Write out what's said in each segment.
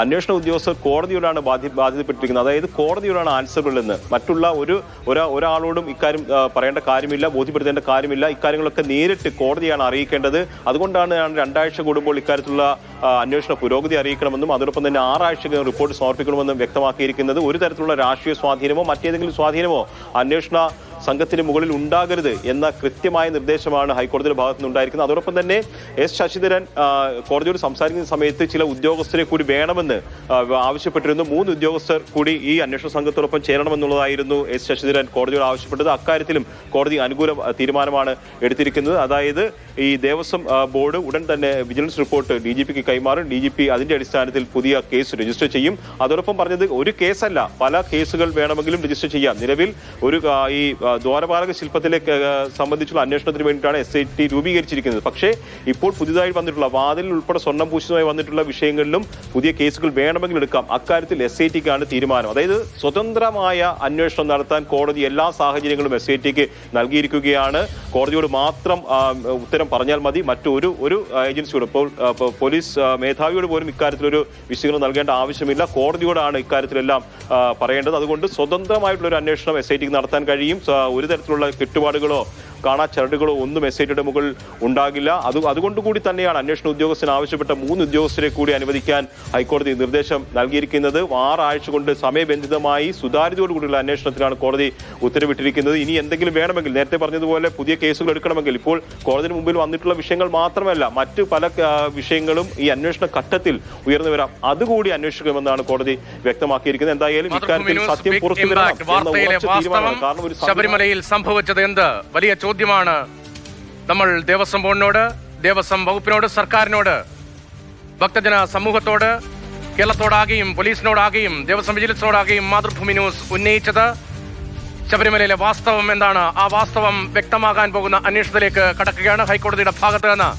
അന്വേഷണ ഉദ്യോഗസ്ഥർ കോടതിയോടാണ് ബാധ്യ ബാധ്യതപ്പെട്ടിരിക്കുന്നത്. അതായത് കോടതിയോടാണ് ആൻസറുകൾ എന്ന് മറ്റുള്ള ഒരു ഒരാളോടും ഇക്കാര്യം പറയേണ്ട കാര്യമില്ല ബോധ്യപ്പെടുത്തേണ്ട കാര്യമില്ല. ഇക്കാര്യങ്ങളൊക്കെ നേരിട്ട് കോടതിയാണ് അറിയിക്കേണ്ടത്. അതുകൊണ്ടാണ് ഞാൻ രണ്ടാഴ്ച കൂടുമ്പോൾ ഇക്കാര്യത്തിലുള്ള അന്വേഷണ പുരോഗതി അറിയിക്കണമെന്നും അതോടൊപ്പം തന്നെ ആറാഴ്ച റിപ്പോർട്ട് സമർപ്പിക്കണമെന്നും വ്യക്തമാക്കിയിരിക്കുന്നത്. ഒരു തരത്തിലുള്ള രാഷ്ട്രീയ സ്വാധീനമോ മറ്റേതെങ്കിലും സ്വാധീനമോ അന്വേഷണ സംഘത്തിന് മുകളിൽ ഉണ്ടാകരുത് എന്ന കൃത്യമായ നിർദ്ദേശമാണ് ഹൈക്കോടതിയുടെ ഭാഗത്തു നിന്നുണ്ടായിരിക്കുന്നത്. അതോടൊപ്പം തന്നെ എസ് ശശിധരൻ കോടതിയോട് സംസാരിക്കുന്ന സമയത്ത് ചില ഉദ്യോഗസ്ഥരെ കൂടി വേണമെന്ന് ആവശ്യപ്പെട്ടിരുന്നു. മൂന്ന് ഉദ്യോഗസ്ഥർ കൂടി ഈ അന്വേഷണ സംഘത്തോടൊപ്പം ചേരണമെന്നുള്ളതായിരുന്നു എസ് ശശിധരൻ കോടതിയോട് ആവശ്യപ്പെട്ടത്. അക്കാര്യത്തിലും കോടതി അനുകൂല തീരുമാനമാണ് എടുത്തിരിക്കുന്നത്. അതായത് ഈ ദേവസ്വം ബോർഡ് ഉടൻ തന്നെ വിജിലൻസ് റിപ്പോർട്ട് ഡി ജി പിക്ക് കൈമാറും. ഡി ജി പി അതിന്റെ അടിസ്ഥാനത്തിൽ പുതിയ കേസ് രജിസ്റ്റർ ചെയ്യും. അതോടൊപ്പം പറഞ്ഞത് ഒരു കേസല്ല. പല കേസുകൾ വേണമെങ്കിലും രജിസ്റ്റർ ചെയ്യാം. നിലവിൽ ഒരു ഈ ദ്വാരപാലക ശില്പത്തിലെ സംബന്ധിച്ചുള്ള അന്വേഷണത്തിന് വേണ്ടിയിട്ടാണ് എസ് ഐ ടി രൂപീകരിച്ചിരിക്കുന്നത്. പക്ഷേ ഇപ്പോൾ പുതിയതായി വന്നിട്ടുള്ള വാതിലിൽ ഉൾപ്പെടെ സ്വർണം പൂശിതമായി വന്നിട്ടുള്ള വിഷയങ്ങളിലും പുതിയ കേസുകൾ വേണമെങ്കിൽ എടുക്കാം. അക്കാര്യത്തിൽ എസ് ഐ ടിക്കാണ് തീരുമാനം. അതായത് സ്വതന്ത്രമായ അന്വേഷണം നടത്താൻ കോടതി എല്ലാ സാഹചര്യങ്ങളും എസ് ഐ ടിക്ക് നൽകിയിരിക്കുകയാണ്. കോടതിയോട് മാത്രം ഉത്തരം പറഞ്ഞാൽ മതി. മറ്റൊരു ഒരു ഏജൻസിയോട് ഇപ്പോൾ പോലീസ് മേധാവിയോട് പോലും ഇക്കാര്യത്തിലൊരു വിശദീകരണം നൽകേണ്ട ആവശ്യമില്ല. കോടതിയോടാണ് ഇക്കാര്യത്തിലെല്ലാം പറയേണ്ടത്. അതുകൊണ്ട് സ്വതന്ത്രമായിട്ടുള്ള ഒരു അന്വേഷണം എസ് ഐ ടിക്ക് നടത്താൻ കഴിയും. ഒരു തരത്തിലുള്ള കെട്ടുപാടുകളോ കാണാ ചരടുകളോ ഒന്നും എസ് ഐ ടിയുടെ മുകളിൽ ഉണ്ടാകില്ല. അത് അതുകൊണ്ട് കൂടി തന്നെയാണ് അന്വേഷണ ഉദ്യോഗസ്ഥന് ആവശ്യപ്പെട്ട മൂന്ന് ഉദ്യോഗസ്ഥരെ കൂടി അനുവദിക്കാൻ ഹൈക്കോടതി നിർദ്ദേശം നൽകിയിരിക്കുന്നത്. ആറാഴ്ച കൊണ്ട് സമയബന്ധിതമായി സുതാര്യതയോടുകൂടിയുള്ള അന്വേഷണത്തിലാണ് കോടതി ഉത്തരവിട്ടിരിക്കുന്നത്. ഇനി എന്തെങ്കിലും വേണമെങ്കിൽ നേരത്തെ പറഞ്ഞതുപോലെ പുതിയ കേസുകൾ എടുക്കണമെങ്കിൽ ഇപ്പോൾ കോടതിന് മുമ്പിൽ വന്നിട്ടുള്ള വിഷയങ്ങൾ മാത്രമല്ല മറ്റ് പല വിഷയങ്ങളും ഈ അന്വേഷണ ഘട്ടത്തിൽ ഉയർന്നു വരാം. അതുകൂടി അന്വേഷിക്കുമെന്നാണ് കോടതി വ്യക്തമാക്കിയിരിക്കുന്നത്. എന്തായാലും ഇക്കാര്യത്തിൽ സത്യം പുറത്തു വരാം വരണം കാരണം ഒരു ശബരിമലയിൽ സംഭവിച്ചത് എന്ത്? വലിയ ചോദ്യമാണ്. നമ്മൾ ദേവസ്വം ബോർഡിനോട് ദേവസ്വം വകുപ്പിനോട് സർക്കാരിനോട് ഭക്തജന സമൂഹത്തോട് കേരളത്തോടാകെയും പോലീസിനോടാകെയും ദേവസ്വം വിജിലൻസിനോടാകെയും മാതൃഭൂമി ന്യൂസ് ഉന്നയിച്ചത് ശബരിമലയിലെ വാസ്തവം എന്താണ്? ആ വാസ്തവം വ്യക്തമാകാൻ പോകുന്ന അന്വേഷണത്തിലേക്ക് കടക്കുകയാണ് ഹൈക്കോടതിയുടെ ഭാഗത്ത് നിന്ന്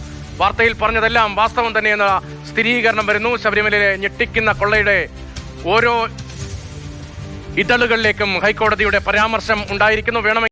വാർത്തയിൽ പറഞ്ഞതെല്ലാം വാസ്തവം തന്നെയെന്ന സ്ഥിരീകരണം വരുന്നു. ശബരിമലയിലെ ഞെട്ടിക്കുന്ന കൊള്ളയുടെ ഓരോ ഇതളുകളിലേക്കും ഹൈക്കോടതിയുടെ പരാമർശം ഉണ്ടായിരിക്കുന്നു. വേണമെങ്കിൽ